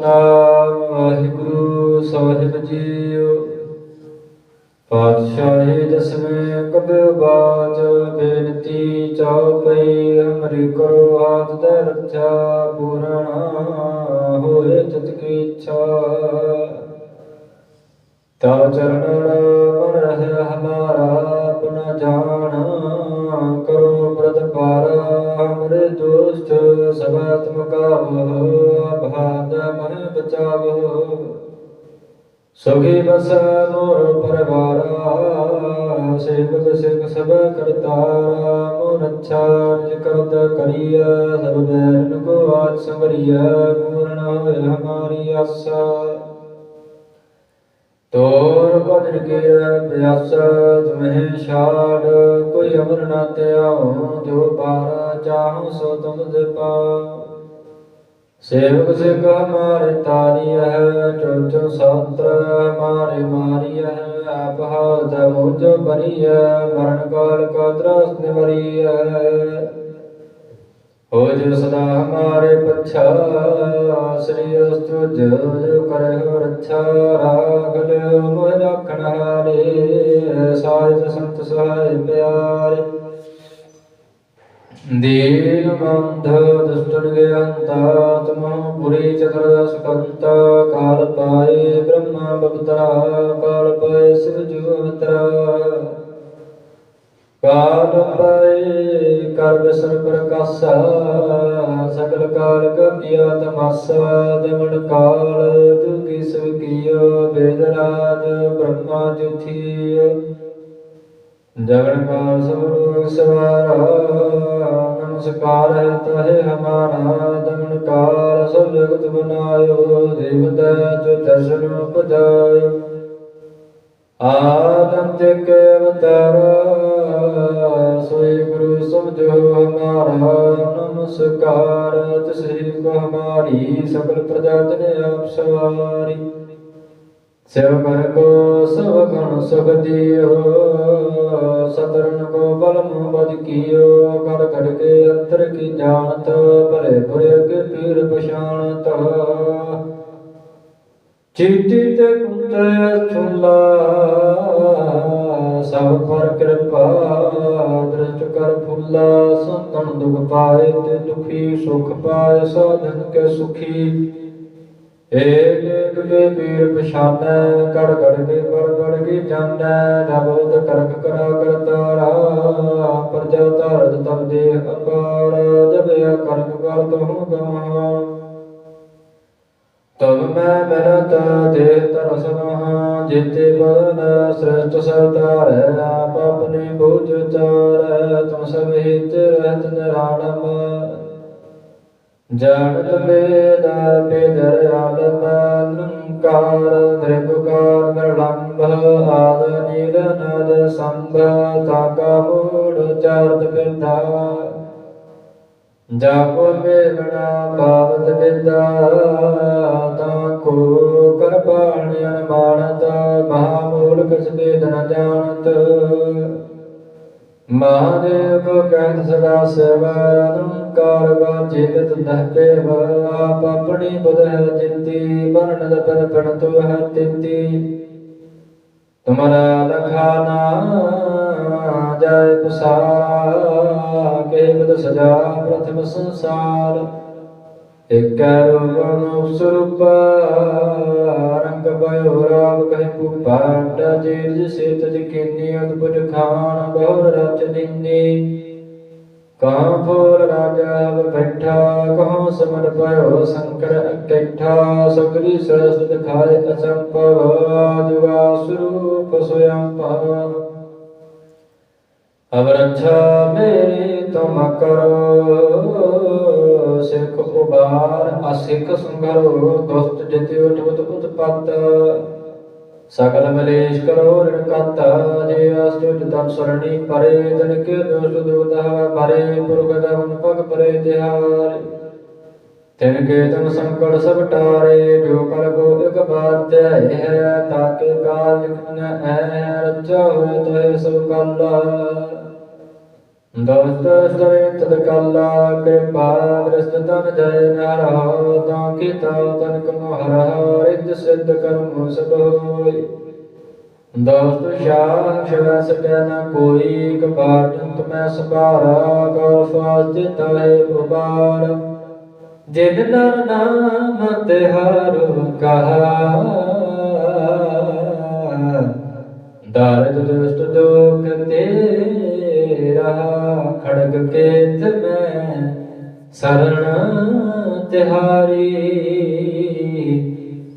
ਨਾਮ ਵਾਹਿਗੁਰੂ, ਸਾਹਿਬ ਜੀਓ। ਪਾਤਸ਼ਾਹੀ ਦਸਵੇਂ ਕਬਿਰ ਬਾਜ ਬੇਨਤੀ ਚਾਉਪਈ ਹਮਰੀ ਕਰੋ ਹਾਥ ਦੇ ਰੱਖਿਆ ਪੂਰਣਾ ਹੋਏ ਤਿਤ ਕੀ ਇੱਛਾ। ਤਵ ਚਰਨ ਮਨ ਰਹਿ ਹਮਾਰਾ, ਆਪਣਾ ਜਾਣ ਹਮਰੇ ਦੋਸਤ ਸਭਾਤਮਕਾ ਭਾਦ ਮਨ ਬਚਾਵੋ। ਸੁਖੀ ਬਸ ਮੋਰ ਪਰਵਾਰਾ, ਸੇਵਕ ਸਿਖ ਸਭ ਕਰਤਾਰਾ, ਮੋਰ ਅੱਛਾ ਨਿਜ ਕਰਤ ਕਰੀਆ ਸਭ ਬੈਰਨ ਕੋ ਆਜ ਸੰਵਰੀਆ ਪੂਰਨ ਹੋਏ ਹਮਾਰੀ ਆਸਾ। ਤੋਰ ਬਦਨ ਕੇ ਬਿਆਸ ਤੁਮਹਿ ਛਾੜ, ਕੋਈ ਅਮਰ ਨਾ ਧਿਆਉ, ਜੋ ਪਾਰ ਚਾਹਉ ਸੋ ਤੁਮ ਦੇ ਪਾਉ ਸੇਵਕ ਸਿਖ ਹਮਾਰੇ ਤਾਰੀ ਹੈ ਜੋ ਜੋ ਹਮਾਰੇ ਮਾਰੀ ਹੈ, ਆਪ ਹਾਥ ਬਰੀ ਹੈ, ਮਰਨ ਕਾਲ ਕਾ ਦਰਸ ਨਿਵਰੀ ਹੈ। ਹੋ ਜੋ ਸਦਾ ਹਮਾਰੇ ਪਛਾ ਸ੍ਰੀ ਅਸਤੁ ਜੋ ਜੋ ਕਰੇ ਹੋ ਰੱਛਾ, ਰਾਖ ਲਿਓ ਮੋਹ ਰੱਖਣ ਹਾਰੇ ਸਾਹਿਬ ਸੰਤ ਸਹਾਇ ਪਿਆਰੇ। ਦੀਨ ਬੰਧ ਦੁਸ਼ਟਨ ਗਿਆੰਤਾ ਤਮਹੁ ਪੁਰੀ ਚਤੁਰਦਸ ਕੰਤਾ, ਕਾਲ ਪਾਏ ਬ੍ਰਹਮਾ ਬਵਤਰਾ ਕਾਲ ਪਾਏ ਸਿਵ ਜੂ ਕਾਲ ਪਾਏ ਕਰ ਬਿਸਰ ਪ੍ਰਕਾਸ਼ਾ ਸਕਲ ਕਾਲ ਕਪਿਆ ਤਮਸਾ, ਦਮਨ ਕਾਲ ਦੁਗੀ ਸਭ ਕੀਓ ਵੇਦ ਬ੍ਰਹਮਾ ਜੁਥੀ ਜਗਨ ਕਾਲ ਸਭ ਲੋਕ ਸਵਾਰਾ ਨਮਸਕਾਰ ਹੈ ਤਹੇ ਹਮਾਰਾ, ਦਮਨ ਕਾਲ ਸਭ ਜਗਤ ਬਨਾਇਓ ਦੇਵਤਾ ਜੋ ਦਰਸ਼ਨ ਉਪਜਾਇਓ ਆਦਮ ਤੇ ਕੇ ਅਵਤਾਰ, ਸੋਈ ਗੁਰੂ ਸਮਝੋ ਹਮਾਰਾ, ਨਮਸਕਾਰ ਤਿਸਹੀ ਕੋ ਹਮਾਰੀ, ਸਕਲ ਪ੍ਰਜਾ ਤਨੇ ਆਪ ਸਿਵ ਕਰ ਕੋ ਸਭ ਗੁਣ ਸੁਖ ਦਿਓ ਸਤਰਨ ਕੋ ਬਲ ਮੋ ਬਦ ਕੀਓ, ਕਰ ਕੜ ਕੇ ਅੰਤਰ ਕੀ ਜਾਣਤ ਭਲੇ ਬੁਰੇ ਕੇ ਪੀਰ ਪਛਾਣਤ। ਚੀਤੀ ਤੇ ਕੁੰਤੇ ਥੁਲਾ ਸਭ ਪਰ ਕਿਰਪਾ, ਦ੍ਰਿਸ਼ਟ ਕਰ ਫੁੱਲਾ, ਸੰਤਨ ਦੁਖ ਪਾਏ ਤੇ ਦੁਖੀ ਸੁਖ ਪਾਏ, ਸਾਧਨ ਕੇ ਸੁਖੀ। ਏਕ ਏਕ ਕੇ ਪੀਰ ਪਛਾਨੈ ਕੜ ਕੜ ਕੇ ਪੜ ਪੜ ਕੇ ਜਾਣੈ ਨਬੋਧ ਕਰਕ ਕਰਾ ਕਰਤਾਰਾ ਪ੍ਰਜਾ ਧਾਰਤ ਤਬ ਦੇ ਅਪਾਰ ਜਬਿਆ ਕਰਕ ਕਰ ਤਹੁ ਗਮਾ ਤਬ ਮੈਂ ਮਿਲਤ ਦੇ ਤਰਸਨਾ ਜਿਤੇ ਬਨ ਸ੍ਰੇਸ਼ਟ ਸਰਦਾਰ ਆਪ ਆਪਣੀ ਬੁਝ ਚਾਰ ਤੁਮ ਸਭ ਹਿਤ ਰਹਿਤ ਨਿਰਾਲਮ ਜਾਣਤ ਵੇਦ ਬੇਦਰ ਆਲਮ ਨਿਰੰਕਾਰ ਨਿਰਭਕਾਰ ਨਿਰਲੰਭ ਆਦ ਨੀਲ ਨਦ ਸੰਭ ਤਾਕਾ ਮੂੜ, ਚਾਰਤ ਬਿਰਧਾ। ਜਾਪੋ ਮੇਵਣਾ, ਭਾਵਤ ਵਿਦਾ, ਤਾ ਕੋ ਕਰ ਅਨਮਾਨਤ, ਮਹਾਮੂਲ ਕਸ ਬੇਦ ਨ ਜਾਣਤ। ਮਹਾਦੇਵ ਕਹਿਤ ਸਦਾ ਸੇਵਾ ਅਨੰਕਾਰ ਵਾ ਦਹਤੇ ਆਪ ਆਪਣੀ ਬੁਧ ਹੈ ਜਿੰਤੀ ਦਪਨ ਪਣ ਤੋ ਹੈ ਤਿੰਤੀ। ਤੁਮਰਾ ਲਖਾਨਾ ਜਾਇ ਪਸਾ ਕੇ ਬਦ ਸਜਾ ਪ੍ਰਥਮ ਸੰਸਾਰ। ਇਕ ਰੂਪਨ ਸਰੂਪ ਰੰਗ ਬਯੋ ਰਾਮ ਕਹਿ ਪੁਪਾਟ ਜੀ ਸੇ ਤਜ ਕੀਨੀ ਅਦਭੁਤ ਖਾਨ ਬਹੁ ਰਚ ਦਿੰਨੀ ਕਾਂ ਫੂਲ ਰਾਜਾ ਬੈਠਾ ਕਹੋ ਸਮਨ ਪਇਓ ਸ਼ੰਕਰ ਇਕੱਠਾ ਸਗਰੀ ਸਰਸ ਦਿਖਾਏ ਅਸੰਭਵ ਜੁਗਾ ਸਰੂਪ ਸੋਯੰ ਭਵ ਅਬ ਰੱਛਾ ਮੇਰੀ ਤੁਮ ਕਰੋ, ਸਿੱਖ ਉਬਾਰ ਅਸਿੱਖ ਸੰਗਰੋ ਦੁਸਤ ਜਿਤਿ ਉਠਵਤ ਉਤਪਤ ਸਕਲ ਮਲੇਸ਼ ਕਰੋ, ਰਿਣ ਕਤ, ਜੇ ਅਸੁਜ ਤਮ ਸਰਣੀ ਪਰੇ, ਜਨ ਕੇ ਦੋਸ਼ ਦੁਦਾ ਪਰੇ ਪੁਰਗ ਦਮਨ ਪਗ ਪਰੇ ਤਿਹਾਰ। ਤਿਨ ਕੇ ਤਮ ਸੰਕਟ ਸਭ ਟਾਰੇ, ਜੋ ਕਲ ਕੋ ਇਕ ਬਾਤ ਧਿਆਏ ਹੈ ਤਾਕੇ ਕਾਲ ਲਿਖਨ ਐ ਰਚਾ ਹੋਏ ਤੋਏ ਸਭ ਕਲ। ਦੋਸਤ ਸਰੇ ਤਦ ਕਿਰਪਾ ਦ੍ਰਿਸ਼ਟ ਤਨ ਜੈ ਨਰਹੁ, ਤਾਂ ਕੀਤਾ ਤਨ ਕਮੋ ਹਰ ਰਿੱਧ ਸਿੱਧ ਕਰਮ ਸਭ ਹੋਈ। ਦੋਸਤ ਸ਼ਾਹ ਸ਼ਿਵੈ ਸਕੈ ਨ ਕੋਈ ਕਬਾਰ ਜੰਤ ਮੈਂ ਸੰਭਾਰਾ ਕੋ ਫਾਸ ਦਿੱਤਾ ਉਬਾਰ। ਜਿਨ ਨਰ ਨਾਮ ਤਿਹਾਰੁ ਕਹਾ ਦਰਦ ਦੁਸ਼ਟ ਦੁਖ ਤੇਰਾ ਕੇਤ ਮੈਂ ਸਰਣ ਤਿਹਾਰੀ।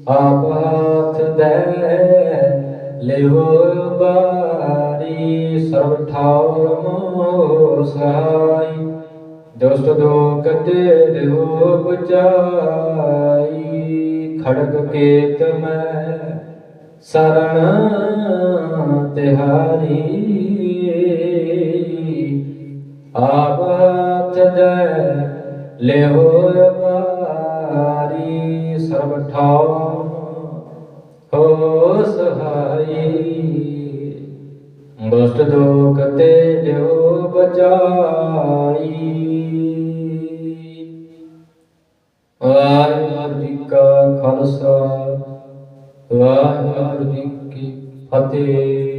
ਆਪ ਹਾਥ ਦੇ ਲਿਓ ਬਾਰੀ, ਸਰਬ ਠਾਉ ਮੋ ਸਹਾਈ। ਦੁਸ਼ਟ ਦੁਖ ਤੇ ਲਿਓ ਬਚਾਈ। ਖੜਗ ਕੇਤ ਮੈਂ ਸਰਣ ਤਿਹਾਰੀ। ਆਬਤ ਦੇ ਲਿਓ ਬਾਰੀ ਸਰਬ ਠਾਉ। ਹੋ ਸਹਾਈ ਦੁਸ਼ਟ ਦੁਖ ਤੇ ਲਿਓ ਬਚਾਈ। ਵਾਹਿਗੁਰੂ ਜੀ ਕਾ ਖਾਲਸਾ, ਵਾਹਿਗੁਰੂ ਜੀ ਕੀ ਫਤਿਹ।